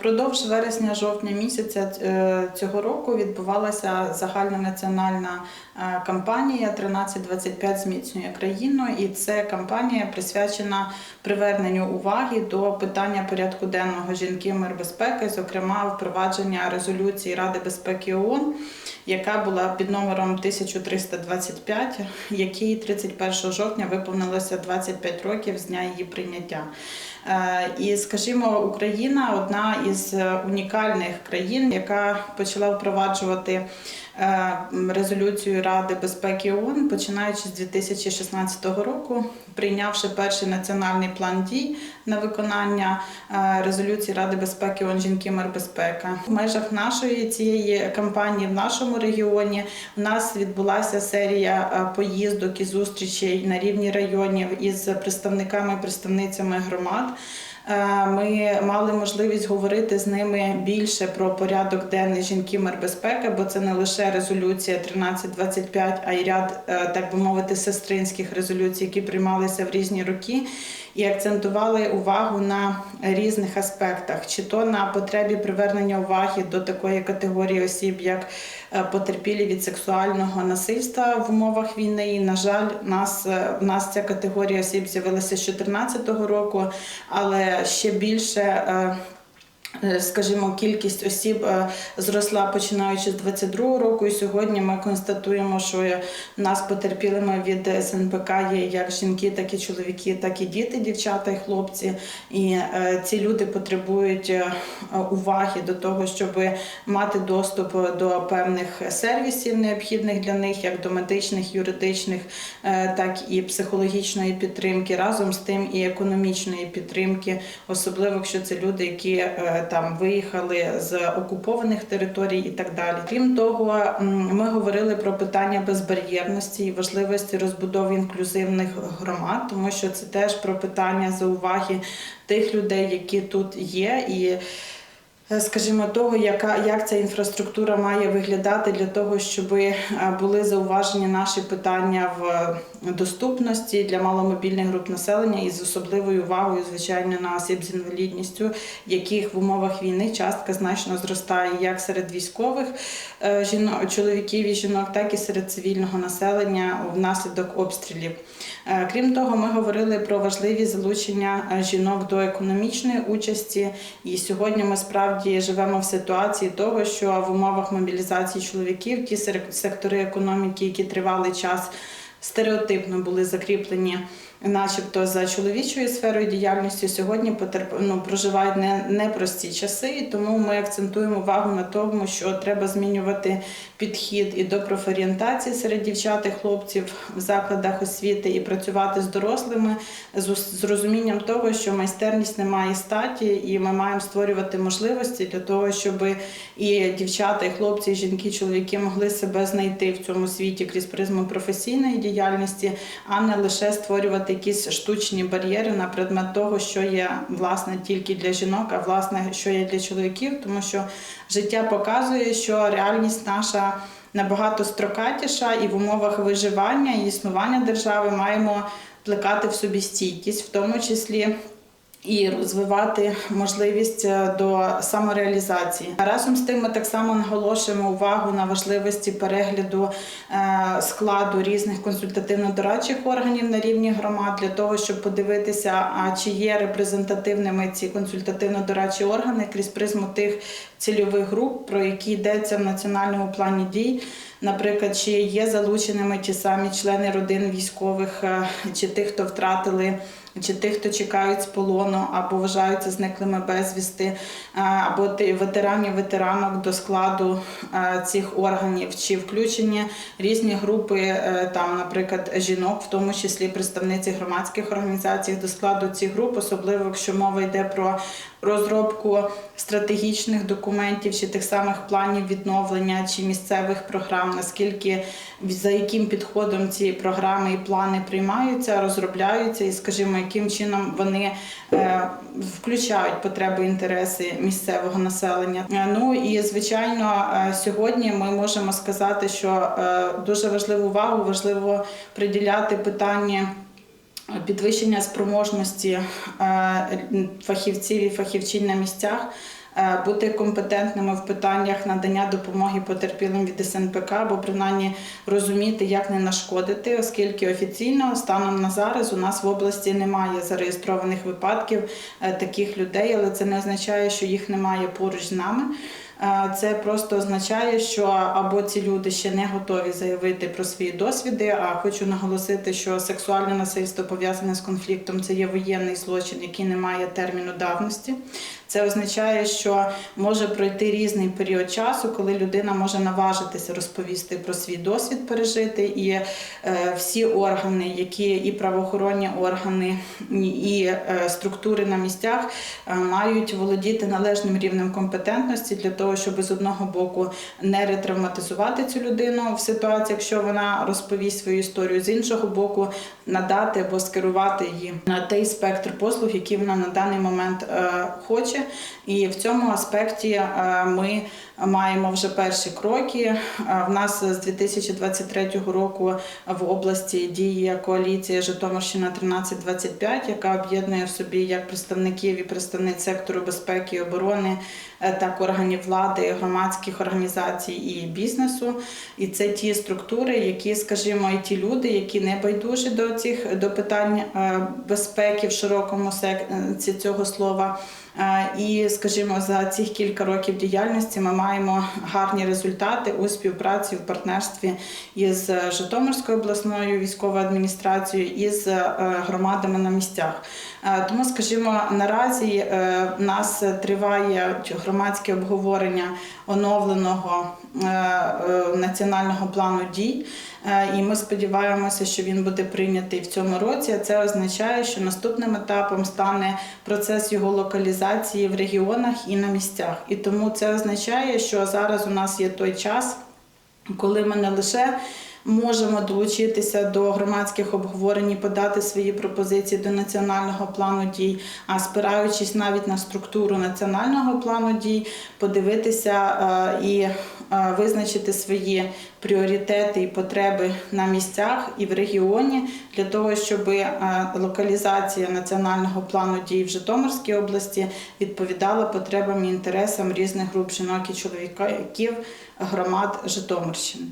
Впродовж вересня-жовтня місяця е, цього року відбувалася загальнонаціональна е, кампанія 1325 зміцнює країну, і це кампанія присвячена приверненню уваги до питання порядку денного жінки мир безпеки, зокрема впровадження резолюції Ради безпеки ООН, яка була під номером 1325, якій 31 жовтня виповнилося 25 років з дня її прийняття. Е, І, скажімо, Україна одна із е, унікальних країн, яка почала впроваджувати резолюцію Ради безпеки ООН, починаючи з 2016 року, прийнявши перший національний план дій на виконання е, резолюції Ради безпеки ООН «Жінки мир безпека. В межах нашої цієї кампанії в нашому регіоні у нас відбулася серія е, поїздок і зустрічей на рівні районів із представниками представницями громад. Е, Ми мали можливість говорити з ними більше про порядок денний жінки мир безпеки, бо це не лише резолюція 1325, а й ряд, е, так би мовити, сестринських резолюцій, які приймалися в різні роки, і акцентували увагу на різних аспектах, чи то на потребі привернення уваги до такої категорії осіб, як потерпілі від сексуального насильства в умовах війни. І, на жаль, нас е, в нас ця категорія осіб з'явилася з 2014 року, але ще більше. Е, Скажімо, кількість осіб е, зросла починаючи з 22 року, і сьогодні ми констатуємо, що нас потерпілими від СНПК є як жінки, так і чоловіки, так і діти, дівчата і хлопці. І е, ці люди потребують уваги до того, щоб мати доступ до певних сервісів, необхідних для них, як до медичних, юридичних, так і психологічної підтримки, разом з тим і економічної підтримки, особливо якщо це люди, які там виїхали з окупованих територій і так далі. Крім того, ми говорили про питання безбар'єрності і важливості розбудови інклюзивних громад, тому що це теж про питання зауваги тих людей, які тут є, і скажімо, того, яка як ця інфраструктура має виглядати для того, щоб е, були зауважені наші питання в е, доступності для маломобільних груп населення і з особливою увагою, звичайно, на осіб з інвалідністю, яких в умовах війни частка значно зростає як серед військових е, жінок, чоловіків і жінок, так і серед цивільного населення внаслідок обстрілів. Е, Крім того, ми говорили про важливість залучення е, жінок до економічної участі. І сьогодні ми справді живемо в ситуації того, що в умовах мобілізації чоловіків ті сектори економіки, які тривалий час стереотипно були закріплені. Начебто за чоловічою сферою діяльності сьогодні потерп... ну, проживають не непрості часи, і тому ми акцентуємо увагу на тому, що треба змінювати підхід і до профорієнтації серед дівчат і хлопців в закладах освіти і працювати з дорослими з розумінням того, що майстерність не має статі, і ми маємо створювати можливості для того, щоб і дівчата, і хлопці, і жінки, і чоловіки могли себе знайти в цьому світі крізь призму професійної діяльності, а не лише створювати якісь штучні бар'єри на предмет того, що є власне тільки для жінок, а власне, що є для чоловіків, тому що життя показує, що реальність наша набагато строкатіша, і в умовах виживання і існування держави маємо плекати в собі стійкість, в тому числі. І розвивати можливість е, до самореалізації. Разом з тим ми так само наголошуємо увагу на важливості перегляду е, складу різних консультативно-дорадчих органів на рівні громад для того, щоб подивитися, а чи є репрезентативними ці консультативно-дорадчі органи крізь призму тих цільових груп, про які йдеться в національному плані дій. Наприклад, чи є залученими ті самі члени родин військових, е, чи тих, хто втратили чи тих, хто чекають з полону або вважаються зниклими безвісти, е, або ветеранів, ветеранок до складу е, цих органів, чи включені різні групи, е, там, наприклад, жінок, в тому числі представниці громадських організацій до складу цих груп, особливо якщо мова йде про розробку стратегічних документів чи тих самих планів відновлення чи місцевих програм, наскільки за яким підходом ці програми і плани приймаються, розробляються, і, скажімо, яким чином вони е, включають потреби інтереси місцевого населення. Е, Ну і звичайно, е, сьогодні ми можемо сказати, що дуже важливу увагу важливо приділяти питанні підвищення спроможності фахівців і фахівчинь на місцях бути компетентними в питаннях надання допомоги потерпілим від СНПК, або принаймні розуміти, як не нашкодити, оскільки офіційно станом на зараз у нас в області немає зареєстрованих випадків е, таких людей, але це не означає, що їх немає поруч з нами. Е, Це просто означає, що або ці люди ще не готові заявити про свої досвіди. А хочу наголосити, що сексуальне насильство пов'язане з конфліктом це є воєнний злочин, який не має терміну давності. Це означає, що може пройти різний період часу, коли людина може наважитися розповісти про свій досвід пережити, і е, всі органи, які і правоохоронні органи, і е, структури на місцях е, мають володіти належним рівнем компетентності для того, щоб з одного боку не ретравматизувати цю людину в ситуації, якщо вона розповість свою історію, з іншого боку, надати або скерувати її на той спектр послуг, які вона на даний момент е, хоче. І в цьому аспекті е, ми маємо вже перші кроки. Е, В нас з 2023 року в області діє коаліція Житомирщина 1325, яка об'єднує в собі як представників і представниць сектору безпеки і оборони, е, так органів влади, громадських організацій і бізнесу. І це ті структури, які, скажімо, і ті люди, які не байдужі до цих до питань е, безпеки в широкому сенсі цього слова. Е, І, скажімо, за цих кілька років діяльності ми маємо гарні результати у співпраці в партнерстві із Житомирською обласною військовою адміністрацією і з е, громадами на місцях. Е, Тому, скажімо, наразі е, в нас триває громадське обговорення оновленого е, е, національного плану дій. Е, І ми сподіваємося, що він буде прийнятий в цьому році. Це означає, що наступним етапом стане процес його локалізації в регіонах і на місцях. І тому це означає, що зараз у нас є той час, коли ми не лише можемо долучитися до громадських обговорень і подати свої пропозиції до національного плану дій, а спираючись навіть на структуру національного плану дій, подивитися е, і визначити свої пріоритети і потреби на місцях і в регіоні для того, щоб локалізація національного плану дій в Житомирській області відповідала потребам і інтересам різних груп жінок і чоловіків громад Житомирщини.